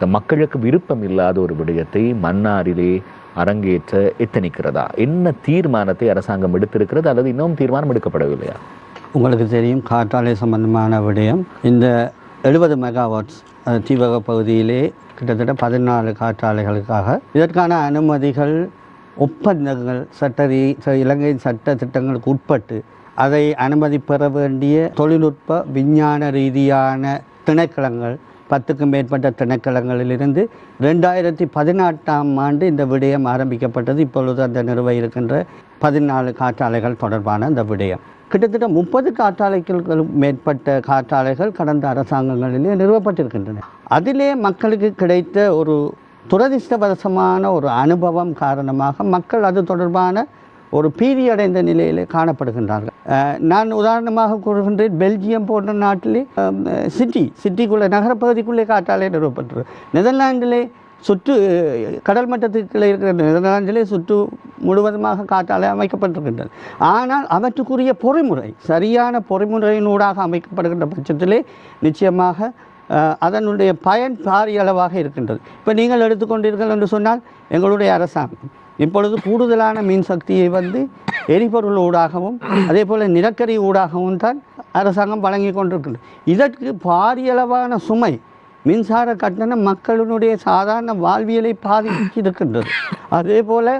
இந்த மக்களுக்கு விருப்பம் இல்லாத ஒரு விடயத்தை மன்னாரிலே அரங்கேற்ற எத்தனிக்கிறதா? என்ன தீர்மானத்தை அரசாங்கம் எடுத்திருக்கிறது? அல்லது இன்னும் தீர்மானம் எடுக்கப்படவில்லையா? உங்களுக்கு தெரியும் காற்றாலை சம்பந்தமான விடயம். இந்த எழுபது மெகாவாட்ஸ் தீவக பகுதியிலே கிட்டத்தட்ட பதினாலு காற்றாலைகளுக்காக. இதற்கான அனுமதிகள் ஒப்பந்தங்கள் சட்ட ரீ- ச- இலங்கையின் சட்ட திட்டங்களுக்கு உட்பட்டு அதை அனுமதி பெற வேண்டிய தொழில்நுட்ப விஞ்ஞான ரீதியான திணைக்களங்கள் பத்துக்கும் மேற்பட்ட திணைக்களங்களிலிருந்து ரெண்டாயிரத்தி பதினெட்டாம் ஆண்டு இந்த விடயம் ஆரம்பிக்கப்பட்டது. இப்பொழுது அந்த நிறுவ இருக்கின்ற பதினாலு காற்றாலைகள் தொடர்பான அந்த விடயம். கிட்டத்தட்ட முப்பது காற்றாலைகளுக்கும் மேற்பட்ட காற்றாலைகள் கடந்த அரசாங்கங்களிலே நிறுவப்பட்டிருக்கின்றன. அதிலே மக்களுக்கு கிடைத்த ஒரு துரதிர்ஷ்டவசமான ஒரு அனுபவம் காரணமாக மக்கள் அது தொடர்பான ஒரு பீதியடைந்த நிலையில் காணப்படுகின்றார்கள். நான் உதாரணமாக கூறுகின்றேன் பெல்ஜியம் போன்ற நாட்டிலே சிட்டி சிட்டிக்குள்ளே நகரப்பகுதிக்குள்ளே காற்றாலை நிறுவப்பட்டது நெதர்லாண்டிலே சுற்று கடல் மட்டத்துக்குள்ளே இருக்கிற நெதர்லாந்திலே சுற்று முழுவதுமாக காற்றாலை அமைக்கப்பட்டிருக்கின்றது. ஆனால் அவற்றுக்குரிய பொறிமுறை சரியான பொறிமுறையினூடாக அமைக்கப்படுகின்ற பட்சத்திலே நிச்சயமாக அதனுடைய பயன் பாரிய அளவாக இருக்கின்றது. இப்போ நீங்கள் எடுத்துக்கொண்டீர்கள் என்று சொன்னால் எங்களுடைய அரசாங்கம். இப்பொழுது கூடுதலான மின் சக்தியை வந்து எரிபொருள் ஊடாகவும் அதே போல் நிலக்கரி ஊடாகவும் தான் அரசாங்கம் வழங்கி கொண்டிருக்கின்றது. இதற்கு பாரியளவான சுமை மின்சார கட்டணம் மக்களினுடைய சாதாரண வாழ்வியலை பாதிக்கிருக்கின்றது அதே போல்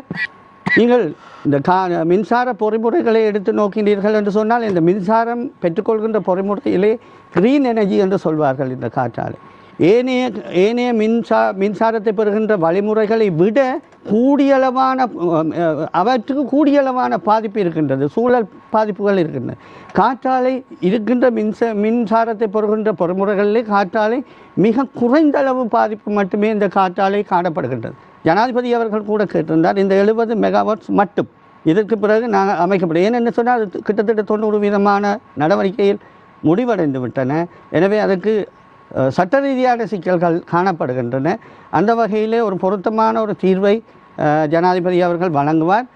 நீங்கள் இந்த கா மின்சார பொறிமுறைகளை எடுத்து நோக்கினீர்கள் என்று சொன்னால் இந்த மின்சாரம் பெற்றுக்கொள்கின்ற பொறிமுறையிலே க்ரீன் எனர்ஜி என்று சொல்வார்கள் இந்த காற்றாலை. ஏனைய ஏனைய மின்சா மின்சாரத்தை பெறுகின்ற வழிமுறைகளை விட கூடியளவான அவற்றுக்கு கூடியளவான பாதிப்பு இருக்கின்றது சூழல் பாதிப்புகள் இருக்கின்றன. காற்றாலை இருக்கின்ற மின்ச மின்சாரத்தை பெறுகின்ற பொறுமுறைகளிலே காற்றாலை மிக குறைந்த அளவு பாதிப்பு மட்டுமே இந்த காற்றாலை காணப்படுகின்றது. ஜனாதிபதி அவர்கள் கூட கேட்டிருந்தார் இந்த எழுபது மெகாவாட்ஸ் மட்டும் இதற்கு பிறகு நாங்கள் அமைக்கப்படும். ஏன்னு சொன்னால் அது கிட்டத்தட்ட தொண்ணூறு வீதமான நடவடிக்கையில் முடிவடைந்து விட்டன எனவே அதற்கு சட்ட ரீதியான சிக்கல்கள் காணப்படுகின்றன. அந்த வகையிலே ஒரு பொருத்தமான ஒரு தீர்வை ஜனாதிபதி அவர்கள் வழங்குவார்.